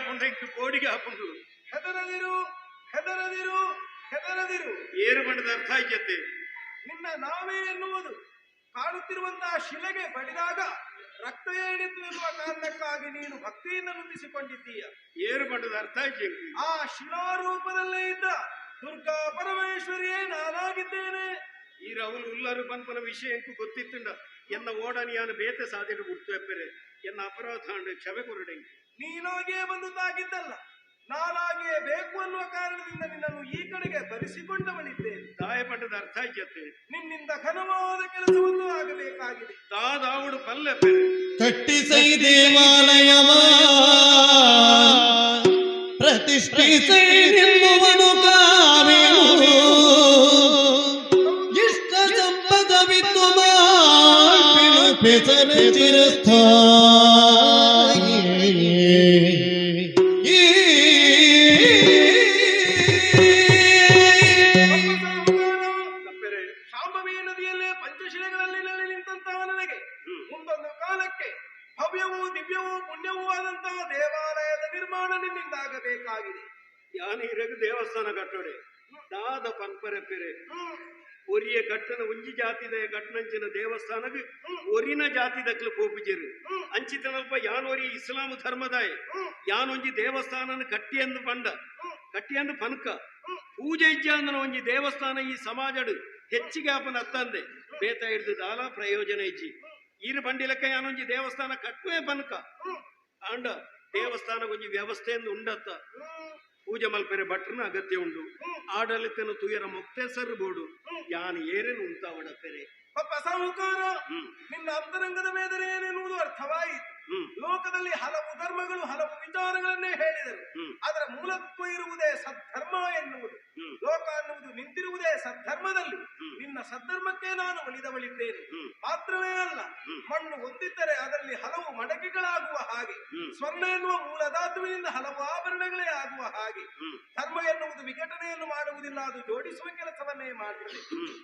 ಹಾಕೊಂಡು ಇಂಕು ಕೋಡಿಗೆ ಹಾಕೊಂಡು ಹೆದರದಿರು ಹೆದರದಿರು ಹೆದರದಿರು. ಏರು ಬಣ್ಣದ ಅರ್ಥ ಆಯ್ತತೆ? ನಿನ್ನ ನಾವೇ ಎನ್ನುವುದು. ಕಾಣುತ್ತಿರುವಂತಹ ಶಿಲೆಗೆ ಬಡಿದಾಗ ರಕ್ತ ಹಿಡಿತು ಎನ್ನುವ ಕಾರಣಕ್ಕಾಗಿ ನೀನು ಭಕ್ತಿಯಿಂದ ನುಡಿಸಿಕೊಂಡಿದ್ದೀಯ ಏನು ಬಣ್ಣದ ಅರ್ಥ ಆಯ್ತು ಆ ಶಿಲಾರೂಪದಲ್ಲೇ ಇದ್ದ ದುರ್ಗಾ ಪರಮೇಶ್ವರಿಯೇ ನಾನಾಗಿದ್ದೇನೆ. ಈ ರಾಹುಲ್ ಉಲ್ಲರು ಪನ್ಪನ ವಿಷಯ ಎಂಕು ಗೊತ್ತಿತ್ತುಂಡ. ಎನ್ನ ಓಡನಿಯಾನ ಬೇತೆ ಸಾಧ್ಯತೆ ಗುರ್ತು ಎನ್ನ ಅಪರಾಧ ಕ್ಷಮೆ ಕೊರಡೆಂಕು ನೀನಾಗಿಯೇ ಬಂದು ತಾಗಿದ್ದಲ್ಲ ನಾನಾಗಿಯೇ ಬೇಕು ಅನ್ನುವ ಕಾರಣದಿಂದ ನಿನ್ನನ್ನು ಈ ಕಡೆಗೆ ಬರಿಸಿಕೊಂಡವಳಿದ್ದೇನೆ ದಾಯ ಪಟ್ಟದ ಅರ್ಥ ಆಯ್ತತೆ. ನಿನ್ನಿಂದ ಘನವಾದ ಕೆಲಸವನ್ನು ಆಗಬೇಕಾಗಿದೆ. ತಾದಾವುಡು ಪಲ್ಲೆ ಪೆರೆ ಕಟ್ಟಿಸೈ ದೇವಾಲಯವ? ಪ್ರತಿಷ್ಠಿಸೈ ನಿಮ್ಮವನು ಕಾವೆನು? ಇಷ್ಟ ಸಂಪದವಿತ್ತು ಮಾಳ್ಪಿಳು ಪೆಸರ ಮುಂದೊಂದು ಕಾಲಕ್ಕೆ ಭವ್ಯವೂ ದಿವ್ಯವೂ ಪುಣ್ಯವೂ ಆದಂತಹ ದೇವಾಲಯದ ನಿರ್ಮಾಣ ನಿನ್ನಿಂದಾಗಬೇಕಾಗಿದೆ ಯಾನು ಇರಗ ದೇವಸ್ಥಾನ ಕಟ್ಟೋಡೆ. ದಾದ ಪನ್ಪರೆ ಪೆರೆ. ಒರಿಯ ಕಟ್ಟನ ಒಂಜಿ ಜಾತಿದ ಕಟ್ಟನಂಚಿನ ದೇವಸ್ಥಾನಗ್ ಒರಿನ ಜಾತಿ ದಕ್ಲು ಕೋಪಿಜರು ಹ್ಮ್. ಅಂಚಿತನಲ್ಪ ಯಾನೊರಿ ಇಸ್ಲಾಂ ಧರ್ಮದಾಯ. ಯಾನ್ ಒಂಜಿ ದೇವಸ್ಥಾನನ ಕಟ್ಟಿ ಅಂದು ಪಂಡ. ಕಟ್ಟಿ ಅಂದು ಪನ್ಕ. ಪೂಜೆ ಇಜ್ಜಾಂದನ ಒಂಜಿ ದೇವಸ್ಥಾನ ಈ ಸಮಾಜಡು ಹೆಚ್ಚಿಗೆ ಆಪನ ಅತ್ತಂದೆ. ಬೇತ ಹಿಡಿದು ದಾಲ ಪ್ರಯೋಜನ ಇಜ್ಜಿ. ಈರು ಬಂಡಿಲಕ್ಕ ಯಾನೊಂಜಿ ದೇವಸ್ಥಾನ ಕಟ್ಟುವೆ ಬನ್ಕ. ಅಂಡ ದೇವಸ್ಥಾನ ಒಂಜಿ ವ್ಯವಸ್ಥೆಯಿಂದ ಉಂಡತ್ತ ಹ್ಮ್. ಪೂಜೆ ಮಲ್ಪೆರೆ ಭಟ್ರನ ಅಗತ್ಯ ಉಂಡು ಹ್ಮ್. ಆಡಳಿತನ ತುಯರ ಮುಕ್ತೇಸರು ಬೋಡು ಯಾನ ಏರೇನು ಉಂಟಾವಡ ಪೆರೆ ಪಪ್ಪ ಸಾಹುಕಾರ ನಿನ್ನ ಅಂತರಂಗದ ವೇದನೆ ಏನೆನ್ನುವುದು ಅರ್ಥವಾಯಿತು ಲೋಕದಲ್ಲಿ ಹಲವು ಧರ್ಮಗಳು ಹಲವು ವಿಚಾರಗಳನ್ನೇ ಹೇಳಿದರು ಹ್ಮ್. ಅದರ ಮೂಲತ್ವ ಇರುವುದೇ ಸದ್ಧರ್ಮ ಎನ್ನುವುದು ಹ್ಮ್. ಲೋಕ ಅನ್ನುವುದು ನಿಂತಿರುವುದೇ ಸದ್ಧರ್ಮದಲ್ಲಿ. ನಿನ್ನ ಸದ್ಧರ್ಮಕ್ಕೆ ನಾನು ಒಲಿದವಳಿದ್ದೇನೆ. ಮಾತ್ರವೇ ಅಲ್ಲ ಮಣ್ಣು ಹೊಂದಿದ್ದರೆ ಅದರಲ್ಲಿ ಹಲವು ಮಡಕೆಗಳಾಗುವ ಹಾಗೆ. ಸ್ವರ್ಣ ಎನ್ನುವ ಮೂಲಧಾತುವಿನಿಂದ ಹಲವು ಆಭರಣಗಳೇ ಆಗುವ ಹಾಗೆ ಧರ್ಮ ಎನ್ನುವುದು ವಿಘಟನೆಯನ್ನು ಮಾಡುವುದಿಲ್ಲ ಅದು ಜೋಡಿಸುವ ಕೆಲಸವನ್ನೇ ಮಾಡುತ್ತದೆ.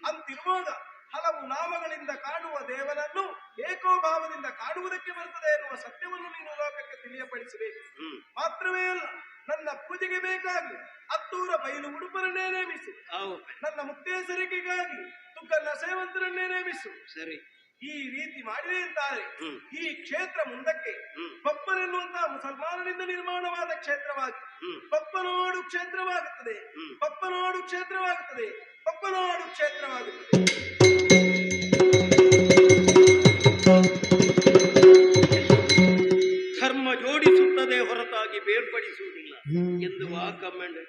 ಅಂತಿರುವಾಗ ಹಲವು ನಾಮಗಳಿಂದ ಕಾಣುವ ದೇವನನ್ನು ಏಕೋಭಾವದಿಂದ ಕಾಣುವುದಕ್ಕೆ ಬರುತ್ತದೆ ಎನ್ನುವ ಸತ್ಯವನ್ನು ನೀನು ಲೋಕಕ್ಕೆ ತಿಳಿಯಪಡಿಸಬೇಕು ಮಾತ್ರವೇ ಅಲ್ಲ ನನ್ನ ಪೂಜೆಗೆ ಬೇಕಾಗಿ ಹತ್ತೂರ ಬಯಲು ಉಡುಪರನ್ನೇ ನೇಮಿಸಿ. ನನ್ನ ಮುಕ್ತೇಸರಿಕೆಗಾಗಿ ತುಕ್ಕನ್ನ ಸೇವಂತರನ್ನೇ ನೇಮಿಸು ಸರಿ. ಈ ರೀತಿ ಮಾಡಿದೆ ಅಂತಾರೆ. ಈ ಕ್ಷೇತ್ರ ಮುಂದಕ್ಕೆ. ಪಪ್ಪನೆನ್ನುವಂತಹ ಮುಸಲ್ಮಾನನಿಂದ ನಿರ್ಮಾಣವಾದ ಕ್ಷೇತ್ರವಾಗಿ. ಪಪ್ಪನಾಡು ಕ್ಷೇತ್ರವಾಗುತ್ತದೆ. ಪಪ್ಪನಾಡು ಕ್ಷೇತ್ರವಾಗುತ್ತದೆ. ಪಪ್ಪನಾಡು ಕ್ಷೇತ್ರವಾಗುತ್ತದೆ. ಧರ್ಮ ಜೋಡಿಸುತ್ತದೆ ಹೊರತಾಗಿ ಬೇರ್ಪಡಿಸುವುದಿಲ್ಲ ಎಂದು ವಾಕಮೆಂಡ್